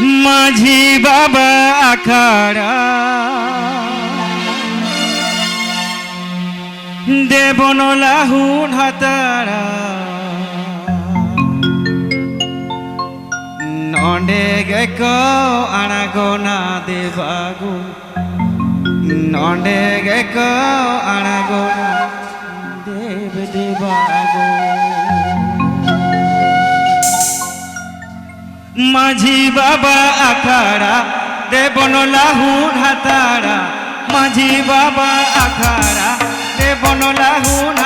মাঝি বাবা আখাড়া। দেবন লাহুন হাতারা নডে গেক আণাগোনা দেবাগু। নডে গেক আণাগোনা মাঝি বাবা আখাড়া দেবন লাহুর হাতারা মাঝি বাবা আখাড়া দেবন লাহুন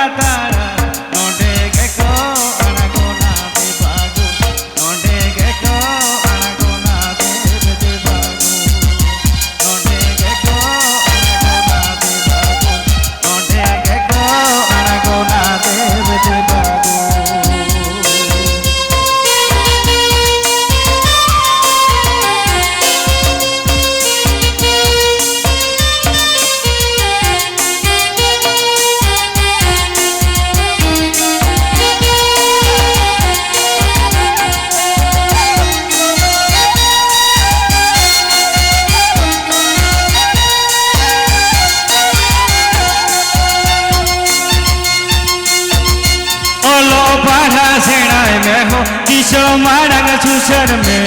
हो किशो मारंग छुसर में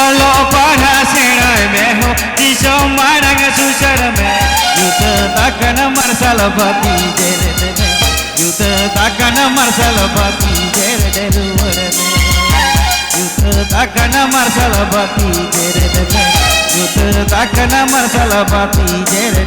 ओलो पाढ़ा सेणाय में हो किशो मारंग छुसर में युत तकन मरसल बती जेर दे युत तकन मरसल बती जेर दे रुवर में युत तकन मरसल बती जेर दे युत तकन मरसल बती जेर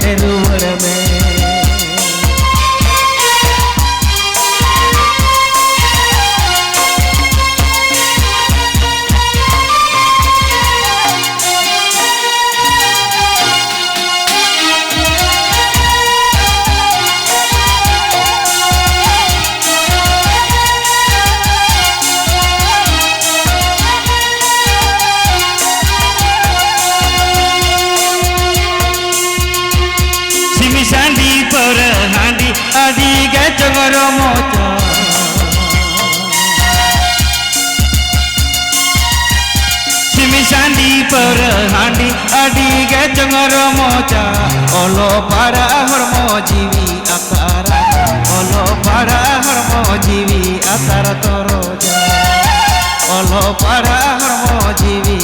হান্ডি আদি গেছ গর মোচা ওলো পারা হরম জীবি আতারা ওলো পারা হরম জীবি আতার তোর ওলো পারা হরম জীবি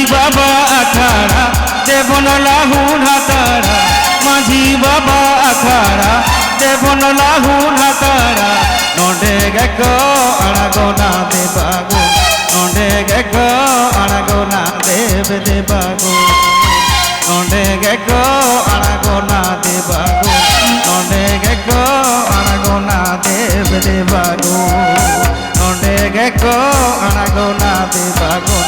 মাঝি বাবা আখাড়া, দেবন লাহুন হাতারা, মাঝি বাবা আখাড়া, দেবন লাহুন হাতারা নডে গেক আড়াগোনা দেবাগো নডে গেক আড়াগোনা দেব দেবাগো নডে গেক আড়াগোনা দেবাগো নডে গেক আড়াগোনা দেব দেবাগো নডে গেক আড়াগোনা দেবাগো